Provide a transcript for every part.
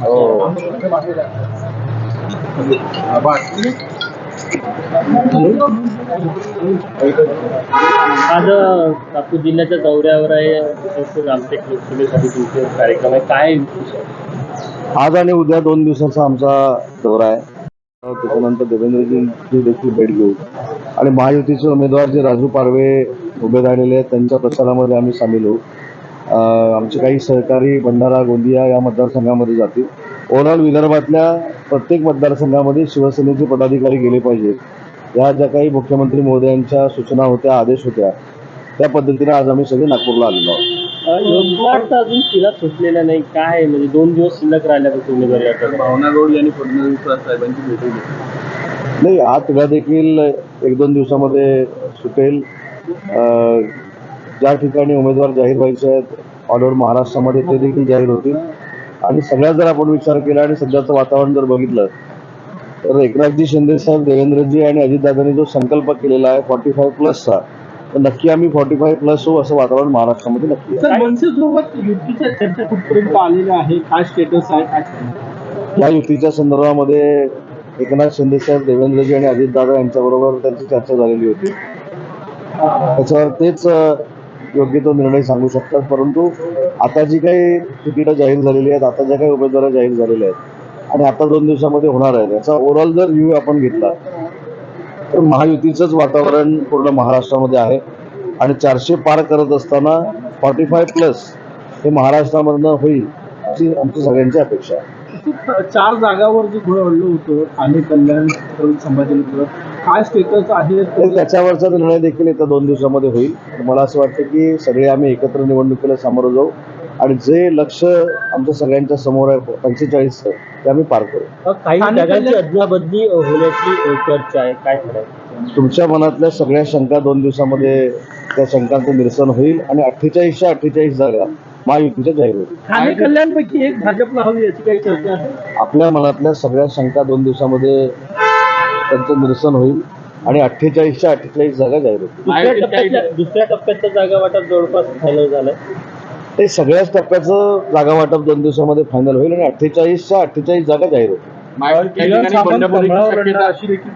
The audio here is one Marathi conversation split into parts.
हो. आज नागपूर जिल्ह्याच्या दौऱ्यावर आहे. रामटेक लोकसभेसाठी तुमचे कार्यक्रम आहे. काय? आज आणि उद्या दोन दिवसाचा आमचा दौरा आहे. त्याच्यानंतर देवेंद्रजींची देखील भेट घेऊ. आणि महायुतीचे उमेदवार जे राजू पारवे उभे राहिलेले आहेत त्यांच्या प्रचारामध्ये आम्ही सामील होऊ. आमचे काही सहकारी भंडारा गोंदिया या मतदारसंघामध्ये जातील. ओव्हरऑल विदर्भातल्या प्रत्येक मतदारसंघामध्ये शिवसेनेचे पदाधिकारी गेले पाहिजेत. या ज्या काही मुख्यमंत्री महोदयांच्या सूचना होत्या आदेश होत्या त्या पद्धतीने आज आम्ही सगळे नागपूरला आलेलो आहोत. अजून तिला सुटलेला नाही. काय आहे? म्हणजे दोन दिवस शिल्लक राहिल्यापासून उमेदवारी भावना गौड यांनी फडणवीस साहेबांची भेट घेतली. नाही आज तुला देखील एक दोन दिवसामध्ये सुटेल. ज्या ठिकाणी उमेदवार जाहीर व्हायचे आहेत ऑल ओव्हर महाराष्ट्रामध्ये ते देखील जाहीर होतील आणि सगळ्यात जर आपण विचार केला आणि सध्याचं वातावरण जर बघितलं तर एकनाथजी शिंदे साहेब देवेंद्रजी आणि अजितदादांनी जो संकल्प केलेला आहे फॉर्टी फाईव्ह प्लसचा तर नक्की आम्ही फॉर्टी फाईव्ह प्लस होऊ असं वातावरण महाराष्ट्रामध्ये नक्की आहे. सर मनसेसोबत युतीच्या चर्चा कुठपर्यंत आलेल्या आहे काय स्टेटस आहे काय सांगणार? या युतीच्या संदर्भामध्ये एकनाथ शिंदे साहेब देवेंद्रजी आणि अजितदादा यांच्याबरोबर त्यांची चर्चा झालेली होती त्याच्यावर तेच योग्य तो निर्णय सांगू शकतात परंतु आता जी काही तिकीटं जाहीर झालेली आहेत आता ज्या काही उमेदवार जाहीर झालेल्या आहेत आणि आता दोन दिवसामध्ये होणार आहेत याचा ओव्हरऑल जर व्ह्यू आपण घेतला तर महायुतीचंच वातावरण पूर्ण महाराष्ट्रामध्ये आहे. आणि चारशे पार करत असताना फॉर्टी फाय प्लस हे महाराष्ट्रामधनं होईल अशी आमची सगळ्यांची अपेक्षा आहे. चार जागावर जे घोळ होतं ठाणे कल्याण संभाजीनगर काय स्टेटस आहे तर त्याच्यावरचा निर्णय देखील येत्या दोन दिवसामध्ये होईल. मला असं वाटतं की सगळे आम्ही एकत्र निवडणुकीला सामोरं जाऊ आणि जे लक्ष आमच्या सगळ्यांच्या समोर आहे पंचेचाळीसचं ते आम्ही पार करू. काही जागांची अदलाबदली होण्याची चर्चा आहे. काय तुमच्या मनातल्या सगळ्या शंका दोन दिवसामध्ये त्या शंकांचं निरसन होईल आणि अठ्ठेचाळीसच्या अठ्ठेचाळीस जागा महायुतीच्या जाहीर होईल. ठाणे कल्याणपैकी एक भाजपला हवी याची काही चर्चा आहे? आपल्या मनातल्या सगळ्या शंका दोन दिवसामध्ये त्यांचं निरसन होईल आणि अठ्ठेचाळीसच्या अठ्ठेचाळीस जागा जाहीर होतील. दुसऱ्या टप्प्याचं जागा वाटप जवळपास फायनल झालंय. ते सगळ्याच टप्प्याचं जागा वाटप दोन दिवसामध्ये फायनल होईल आणि अठ्ठेचाळीसच्या अठ्ठेचाळीस जागा जाहीर होतील.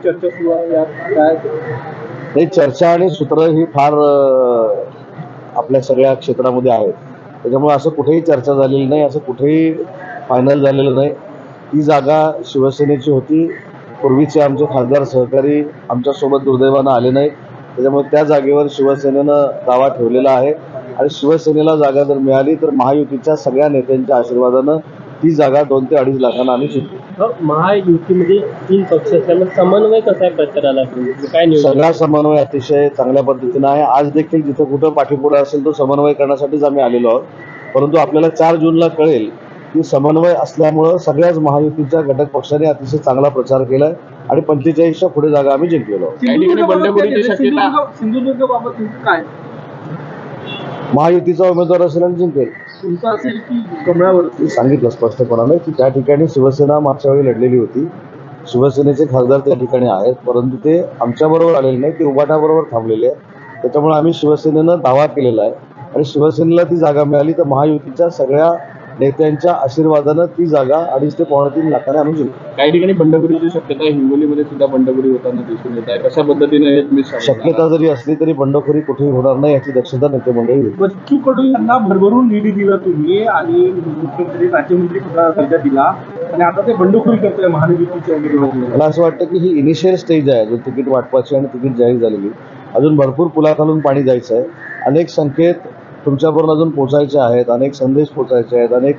चर्चा सुरू आहे. यात काय चर्चा आणि सूत्र ही फार आपल्या सगळ्या क्षेत्रामध्ये आहेत. त्याच्यामुळे असं कुठेही चर्चा झालेली नाही असं कुठेही फायनल झालेलं नाही. ही जागा शिवसेनेची होती. पूर्वीचे आमचे खासदार सहकारी आमच्यासोबत दुर्दैवानं आले नाहीत. त्याच्यामुळे त्या जागेवर शिवसेनेनं दावा ठेवलेला आहे. आणि शिवसेनेला जागा जर मिळाली तर महायुतीच्या सगळ्या नेत्यांच्या आशीर्वादानं ती जागा दोन ते अडीच लाखांना आम्ही जिंकू. अ, महायुतीमध्ये तीन पक्ष असल्यामुळे समन्वय कसा आहे प्रचाराला म्हणजे काय सगळा समन्वय अतिशय चांगल्या पद्धतीनं आहे. आज देखील जिथं कुठं पाठीपुढे असेल तो समन्वय करण्यासाठीच आम्ही आलेलो आहोत. परंतु आपल्याला चार जूनला कळेल की समन्वय असल्यामुळं सगळ्याच महायुतीच्या घटक पक्षाने अतिशय चांगला प्रचार केलाय आणि पंचेचाळीसच्या पुढे जागा आम्ही जिंकलेलो महायुतीचा उमेदवार असेल आणि जिंकेल. तुमचं असेल की कमळावर मी सांगितलं स्पष्टपणाने की त्या ठिकाणी शिवसेना मागच्या वेळी लढलेली होती. शिवसेनेचे खासदार त्या ठिकाणी आहेत परंतु ते आमच्याबरोबर आलेले नाही ते उभाटाबरोबर थांबलेले आहेत. त्याच्यामुळे आम्ही शिवसेनेनं दावा केलेला आहे. आणि शिवसेनेला ती जागा मिळाली तर महायुतीच्या सगळ्या नेत्यांच्या आशीर्वादानं ती जागा अडीच ते पावणे तीन लाखाने आम्ही जिंकू काही ठिकाणी बंडखोरीची शक्यता आहे. हिंगोलीमध्ये सुद्धा बंडखोरी होताना दिसून येत आहे. कशा पद्धतीने हे तुम्ही? शक्यता जरी असली तरी बंडखोरी कुठेही होणार नाही याची दक्षता नेते मंडळी बच्चू कडू यांना भरभरून निधी दिला तुम्ही आणि मुख्यमंत्री राज्यमंत्री पदाचा दर्जा दिला. आणि आता ते बंडखोरी करताय उमेदवारांना मला असं वाटतं की ही इनिशियल स्टेज आहे. जो तिकीट वाटपाची आणि तिकीट जाहीर झालेली. अजून भरपूर पुलाखालून पाणी जायचं आहे अनेक संकेत तुमच्यापर्यंत अजून पोचायचे आहेत अनेक संदेश पोचायचे आहेत अनेक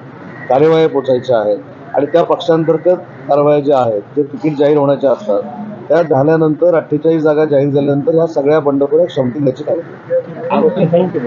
कार्यवाही पोचायच्या आहेत. आणि त्या पक्षांतर्गत कारवाया ज्या आहेत जे तिकीट जाहीर होण्याच्या असतात. त्या झाल्यानंतर अठ्ठेचाळीस जागा जाहीर झाल्यानंतर ह्या सगळ्या बंडखोऱ्या क्षमतील याची काय थँक्यू